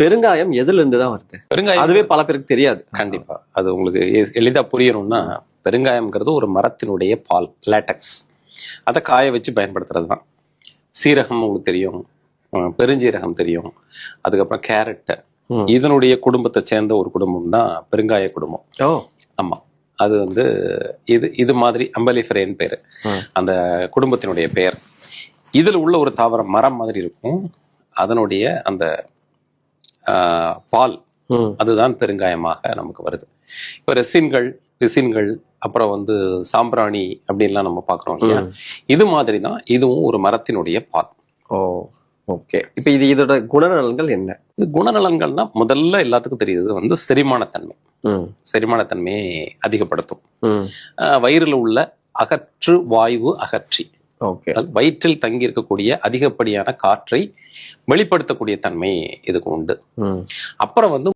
பெருங்காயம் எதுல இருந்து தான் வருது? பெருங்காயம். அதுவே பல பேருக்கு தெரியாது. கண்டிப்பா. அது உங்களுக்கு எளிதா புரியணும்னா பெருங்காயம்ங்கிறது ஒரு மரத்தினுடைய பால் லேட்டக்ஸ். அதை காய வச்சு பயன்படுத்துறது தான் சீரகம் உங்களுக்கு தெரியும். பெருஞ்சீரகம் தெரியும். அதுக்கப்புறம் கேரட் ம். இதனுடைய குடும்பத்தை சேர்ந்த ஒரு குடும்பம் தான் பெருங்காய குடும்பம். ஓ. ஆமா. அது வந்து இது இது மாதிரி அம்பலிஃபரேன் பேரு. அந்த குடும்பத்தினுடைய பெயர். இதுல உள்ள ஒரு தாவரம் மரம் மாதிரி இருக்கும். அதனுடைய அந்த பால். அதுதான் பெருங்காயமாக நமக்கு வருது. இப்போ ரெசின்கள் ரெசின்கள் அப்புறம் வந்து சாம்பிராணி அப்படின்லாம் நம்ம பார்க்குறோம் இல்லையா. இது மாதிரி தான் இதுவும் ஒரு மரத்தினுடைய பால். ஓ ஓகே. இப்ப இது இதோட குணநலன்கள் என்ன? குணநலன்கள்னா முதல்ல எல்லாத்துக்கும் தெரியுது வந்து செரிமானத்தன்மை. செரிமானத்தன்மையை அதிகப்படுத்தும். வயிறுல உள்ள அகற்று வாயு அகற்றி. வயிற்றில் தங்கி இருக்கக்கூடிய அதிகப்படியான காற்றை வெளிப்படுத்தக்கூடிய தன்மை இதுக்கு உண்டு. அப்புறம் வந்து